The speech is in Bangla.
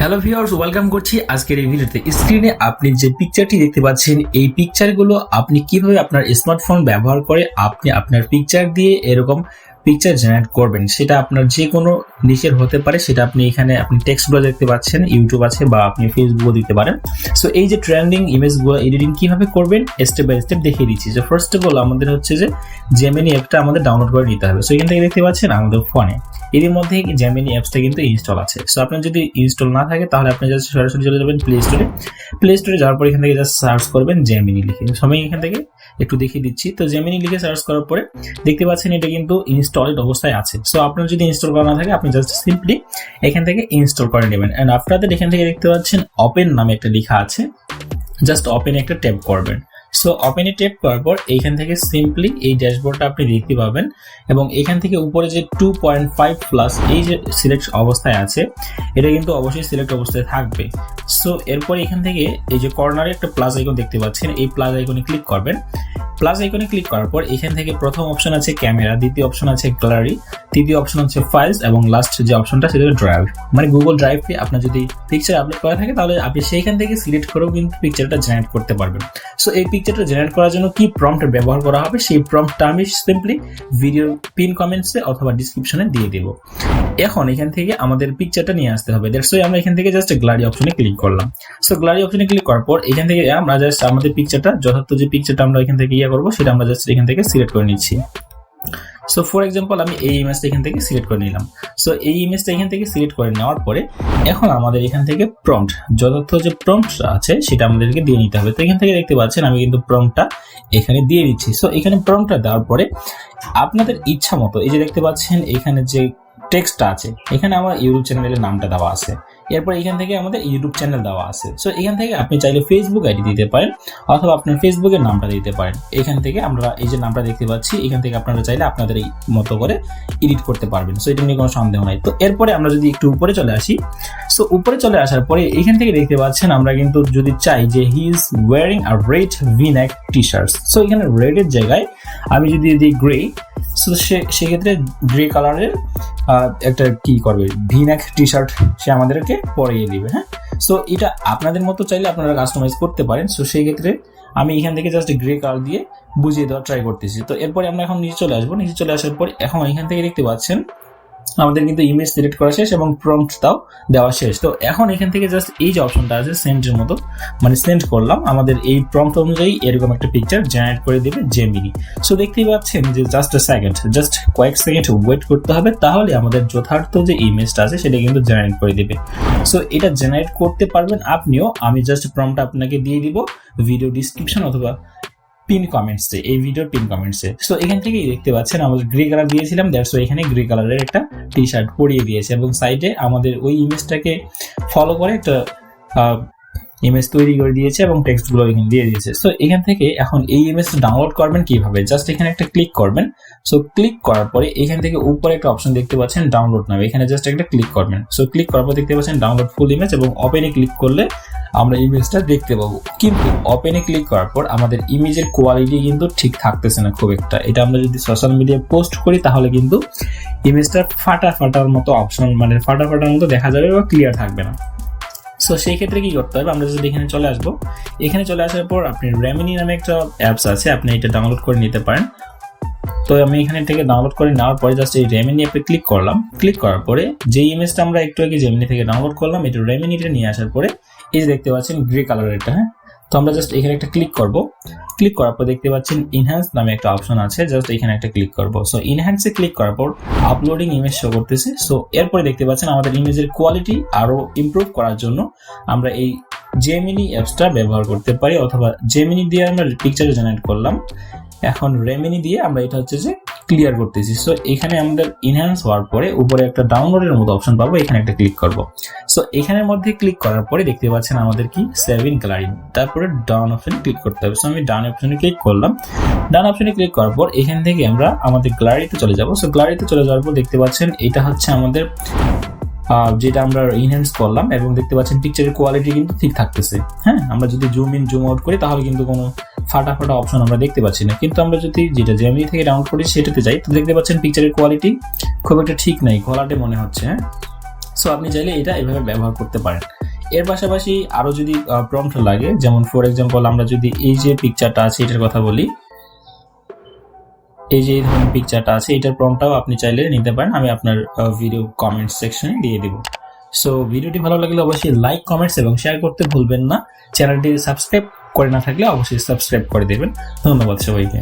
হ্যালো ভিউয়ার্স ওয়েলকাম করছি আজকের এই ভিডিওতে। স্ক্রিনে আপনি যে পিকচারটি দেখতে পাচ্ছেন, এই পিকচারগুলো আপনি কীভাবে আপনার স্মার্টফোন ব্যবহার করে আপনি আপনার পিকচার দিয়ে এরকম পিকচার জেনারেট করবেন, সেটা আপনার যে কোনো নিচের হতে পারে, সেটা আপনি এখানে আপনি টেক্সটগুলো দেখতে পাচ্ছেন ইউটিউব আছে বা আপনি ফেসবুকও দিতে পারেন। সো এই যে ট্রেন্ডিং ইমেজগুলো এডিটিং কীভাবে করবেন স্টেপ বাই স্টেপ দেখিয়ে দিচ্ছি। যে ফার্স্ট অফ অল আমাদের হচ্ছে যে জেমিনি অ্যাপটা আমাদের ডাউনলোড করে নিতে হবে। সো এখান থেকে দেখতে পাচ্ছেন আমাদের ফোনে এর মধ্যে জেমিনি অ্যাপসটা কিন্তু ইনস্টল আছে। সো আপনার যদি ইনস্টল না থাকে, তাহলে আপনি জাস্ট সরাসরি চলে যাবেন প্লে স্টোরে প্লে স্টোরে যাওয়ার পর এখান থেকে জাস্ট সার্চ করবেন জেমিনি লিখে। সবাই এখান থেকে একটু দেখিয়ে দিচ্ছি। তো জেমিনি লিখে সার্চ করার পরে দেখতে পাচ্ছেন এটা কিন্তু ইনস্টলেড অবস্থায় আছে। সো আপনার যদি ইনস্টল করা না থাকে, আপনি জাস্ট সিম্পলি এখান থেকে ইনস্টল করে নেবেন। অ্যান্ড আপনাদের এখান থেকে দেখতে পাচ্ছেন ওপেন নামে একটা লেখা আছে। জাস্ট ওপেন একটা ট্যাপ করবেন। সো ওপেনে ট্যাপ করার পর এইখান থেকে সিম্পলি এই ড্যাশবোর্ডটা আপনি দেখতে পাবেন। এবং এখান থেকে উপরে যে টু পয়েন্ট ফাইভ প্লাস এই যে সিলেক্ট অবস্থায় আছে, এটা কিন্তু অবশ্যই সিলেক্ট অবস্থায় থাকবে। সো এরপর এখান থেকে এই যে কর্নারে একটা প্লাস আইকন দেখতে পাচ্ছেন। এই প্লাস আইকনে ক্লিক করবেন। প্লাস আইকনে ক্লিক করার পর এখান থেকে প্রথম অপশন আছে ক্যামেরা দ্বিতীয় অপশন আছে গ্যালারি তৃতীয় অপশন হচ্ছে ফাইলস এবং লাস্ট যে অপশনটা সেটা ড্রাইভ মানে গুগল ড্রাইভে আপনার যদি পিকচার আপলোড করা থাকে তাহলে আপনি সেইখান থেকে সিলেক্ট করেও কিন্তু পিকচারটা জেনারেট করতে পারবেন। সো এই পিকচারটা জেনারেট করার জন্য কি প্রম্পট ব্যবহার করা হবে? সেই প্রম্পটটা আমি সিম্পলি ভিডিও পিন কমেন্টসে অথবা ডিসক্রিপশনে দিয়ে দেবো। এখন এখান থেকে আমাদের পিকচারটা নিয়ে আসতে হবে। দ্যাটস ওয়াই আমরা এখান থেকে জাস্ট গ্লারি অপশনে ক্লিক করলাম। সো গ্লারি অপশনে ক্লিক করার পর এখান থেকে আমরা জাস্ট আমাদের পিকচারটা যথার্থ যে পিকচারটা আমরা এখান থেকে ইয়ে করব, সেটা আমরা জাস্ট এখান থেকে সিলেক্ট করে নিচ্ছি। সো ফর এক্সাম্পল আমি এই ইমেজটা এখান থেকে সিলেক্ট করে নিলাম। সো এই ইমেজটা এখান থেকে সিলেক্ট করে নেওয়ার পরে, এখন আমাদের এখান থেকে প্রম্পট যথার্থ যে প্রম্পটটা আছে, সেটা আমাদেরকে দিয়ে নিতে হবে। তো এখান থেকে দেখতে পাচ্ছেন, আমি কিন্তু প্রম্পটটা এখানে দিয়ে দিচ্ছি। সো এখানে প্রম্পটটা দেওয়ার পরে, আপনাদের ইচ্ছা মতো, এই যে দেখতে পাচ্ছেন, এখানে যে টেক্সটটা আছে। এখানে আমার ইউটিউব চ্যানেলের নামটা দেওয়া আছে। এরপর এখান থেকে আমাদের ইউটিউব চ্যানেল দেওয়া আছে। সো এখান থেকে আপনি চাইলে ফেসবুক আইডি দিতে পারেন অথবা আপনার ফেসবুকের নামটা দিতে পারেন। এখান থেকে আমরা এই যে নামটা দেখতে পাচ্ছি, এখান থেকে আপনারা চাইলে আপনাদের এই মতো করে এডিট করতে পারবেন। সো এটা নিয়ে কোনো সন্দেহ নাই। তো এরপরে আমরা যদি একটু উপরে চলে আসি সো উপরে চলে আসার পরে এখান থেকে দেখতে পাচ্ছেন আমরা কিন্তু যদি চাই যে he is wearing a red V neck T shirts so এখানে রেডের জায়গায় আমি যদি দিই গ্রে সো সে, সেক্ষেত্রে গ্রে কালারের একটা কি করবে? ভিনেক টি শার্ট সে আমাদেরকে পরিয়ে দিবে হ্যাঁ? সো এটা আপনাদের মতো চাইলে আপনারা কাস্টমাইজ করতে পারেন। সো সেই ক্ষেত্রে আমি এখান থেকে জাস্ট গ্রে কালার দিয়ে বুঝিয়ে দেওয়ার ট্রাই করতেছি। তো এরপরে আমরা এখন নিচে চলে আসব। নিচে চলে আসার পর এখন এখান থেকে দেখতে পাচ্ছেন আমাদের কিন্তু ইমেজ সিলেক্ট করা শেষ এবং প্রম্পটটাও দেওয়া শেষ। তো এখন এখান থেকে জাস্ট এই যে অপশনটা আছে সেন্ডের মতো মানে সেন্ড করলাম। আমাদের এই প্রম্পট অনুযায়ী এরকম একটা পিকচার জেনারেট করে দেবে জেমিনি সো দেখতেই পাচ্ছেন যে জাস্ট এ সেকেন্ড জাস্ট কয়েক সেকেন্ড ওয়েট করতে হবে, তাহলে আমাদের যথার্থ যে ইমেজটা আছে, সেটা কিন্তু জেনারেট করে দেবে। সো এটা জেনারেট করতে পারবেন আপনিও। আমি জাস্ট প্রম্পট আপনাকে দিয়ে দিব ভিডিও ডিসক্রিপশন অথবা পিন কমেন্টসে এই ভিডিওর পিন কমেন্টসে সো এখান থেকেই দেখতে পাচ্ছেন আমাদের গ্রে কালার দিয়েছিলাম দ্যাটস এখানে গ্রে কালারের একটা টি শার্ট পরিয়ে দিয়েছে। এবং সাইডে আমাদের ওই ইমেজটাকে ফলো করে একটা ইমেজ তৈরি করে দিয়েছে এবং টেক্সটগুলো এখানে দিয়ে দিয়েছে। সো এখান থেকে এখন এই ইমেজটা ডাউনলোড করবেন কীভাবে? জাস্ট এখানে একটা ক্লিক করবেন। সো ক্লিক করার পরে এখান থেকে উপরে একটা অপশন দেখতে পাচ্ছেন ডাউনলোড নামে। এখানে জাস্ট একটা ক্লিক করবেন। সো ক্লিক করার পর দেখতে পাচ্ছেন ডাউনলোড ফুল ইমেজ এবং ওপেনে ক্লিক করলে আমরা ইমেজটা দেখতে পাবো। কিন্তু ওপেনে ক্লিক করার পর আমাদের ইমেজের কোয়ালিটি কিন্তু ঠিক থাকতেছে না খুব একটা। এটা আমরা যদি সোশ্যাল মিডিয়ায় পোস্ট করি তাহলে কিন্তু ইমেজটা ফাটা ফাটার মতো অপশন মানে ফাটা ফাটার মতো দেখা যাবে বা ক্লিয়ার থাকবে না। সো সেই ক্ষেত্রে কি করতে হবে? আমরা যদি এখানে চলে আসব। এখানে চলে আসার পর আপনি রেমিনি নামে একটা অ্যাপস আছে, আপনি এটা ডাউনলোড করে নিতে পারেন। তো আমি এখানে থেকে ডাউনলোড করে নেওয়ার পরে জাস্ট এই রেমিনি অ্যাপে ক্লিক করলাম। ক্লিক করার পরে যে ইমেজটা আমরা একটু আগে জেমিনি থেকে ডাউনলোড করলাম, এটা রেমিনিটা নিয়ে আসার পরে এই যে দেখতে পাচ্ছেন গ্রে কালারের এটা হ্যাঁ? তো আমরা জাস্ট এখানে একটা ক্লিক করব। ক্লিক করার পর দেখতে পাচ্ছেন ইনহ্যান্স নামে একটা অপশন আছে জাস্ট এখানে একটা ক্লিক করব। সো ইনহ্যান্সে ক্লিক করার পর আপলোডিং ইমেজ শো করতেছে। সো এরপরে দেখতে পাচ্ছেন আমাদের ইমেজের কোয়ালিটি আরও ইমপ্রুভ করার জন্য আমরা এই জেমিনি অ্যাপসটা ব্যবহার করতে পারি, অথবা জেমিনি দিয়ে আমরা পিকচার জেনারেট করলাম। এখন রেমিনি দিয়ে আমরা এটা হচ্ছে যে ক্লিয়ার করতেছি। সো এখানে আমাদের ইনহ্যান্স হওয়ার পরে উপরে একটা ডাউনলোডের মতো অপশন পাবো, এখানে একটা ক্লিক করব। সো এখানের মধ্যে ক্লিক করার পরে দেখতে পাচ্ছেন আমাদের কি? সেভ ইন গ্যালারি তারপরে ডাউন অপশনে ক্লিক করতে হবে। সো আমি ডাউন অপশনে ক্লিক করলাম। ডান অপশনে ক্লিক করার পর এখান থেকে আমরা আমাদের গ্যালারিতে চলে যাব। সো গ্যালারিতে চলে যাওয়ার পর দেখতে পাচ্ছেন এটা হচ্ছে আমাদের যেটা আমরা ইনহ্যান্স করলাম এবং দেখতে পাচ্ছেন পিকচারের কোয়ালিটি কিন্তু ঠিক থাকতেছে। হ্যাঁ আমরা যদি জুম ইন জুম আউট করি তাহলে কিন্তু কোনো ফাটা ফাটা অপশন আমরা দেখতে পাচ্ছি না। কিন্তু আমরা যদি যেটা জেমিনি থেকে ডাউনলোড করি, সেটাতে যাই, তো দেখতে পাচ্ছেন পিকচারের কোয়ালিটি খুব একটা ঠিক নাই ঘোলাটে মনে হচ্ছে হ্যাঁ? সো আপনি চাইলে এটা এভাবে ব্যবহার করতে পারেন। এর পাশাপাশি আরও যদি প্রম্পট লাগে, যেমন ফর এক্সাম্পল আমরা যদি এই যে পিকচারটা আছে, এটার কথা বলি, এই যে এই ধরনের পিকচারটা আছে, এটার প্রম্পটটাও আপনি চাইলে নিতে পারেন। আমি আপনার ভিডিও কমেন্ট সেকশনে দিয়ে দিব। সো ভিডিওটি ভালো লাগলে অবশ্যই লাইক কমেন্টস এবং শেয়ার করতে ভুলবেন না। চ্যানেলটি সাবস্ক্রাইব করে না থাকলে অবশ্যই সাবস্ক্রাইব করে দেবেন। ধন্যবাদ সবাইকে।